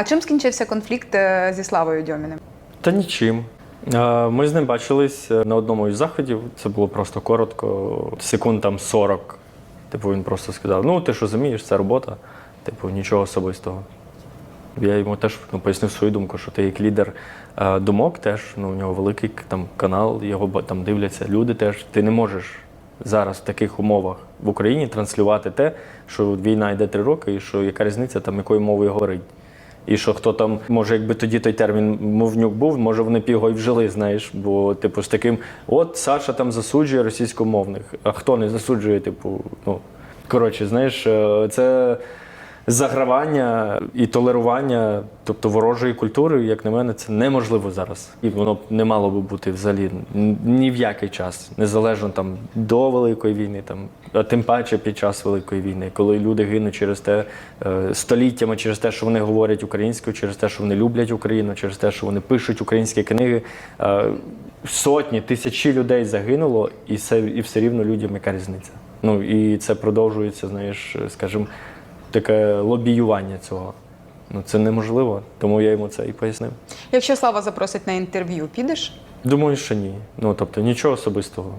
А чим скінчився конфлікт е, зі Славою Дьоміним? Та нічим. Е, Ми з ним бачились е, на одному із заходів. Це було просто коротко, секунд там 40. Типу, він просто сказав: ну, ти що розумієш, це робота. Типу, нічого особистого. Я йому теж ну, пояснив свою думку, що ти як лідер думок, теж ну, у нього великий там канал, його там дивляться люди теж. Ти не можеш зараз в таких умовах в Україні транслювати те, що війна йде три роки, і що яка різниця там, якою мовою говорить. І що хто там, може, якби тоді той термін мовнюк був, може вони б його і вжили, знаєш. Бо, типу, з таким, от Саша там засуджує російськомовних, а хто не засуджує, типу, ну коротше, знаєш, е, це загравання і толерування, тобто ворожої культури, як на мене, це неможливо зараз. І воно б не мало би бути взагалі ні в який час, незалежно там до Великої війни, там, а тим паче під час Великої війни, коли люди гинуть через те е, століттями, через те, що вони говорять українською, через те, що вони люблять Україну, через те, що вони пишуть українські книги. Е, сотні, тисячі людей загинуло, і все, і все рівно людям яка різниця. Ну і це продовжується, знаєш, скажімо, таке лобіювання цього. Ну це неможливо, тому я йому це і пояснив. Якщо Слава запросить на інтерв'ю, підеш? Думаю, що ні. Ну тобто нічого особистого.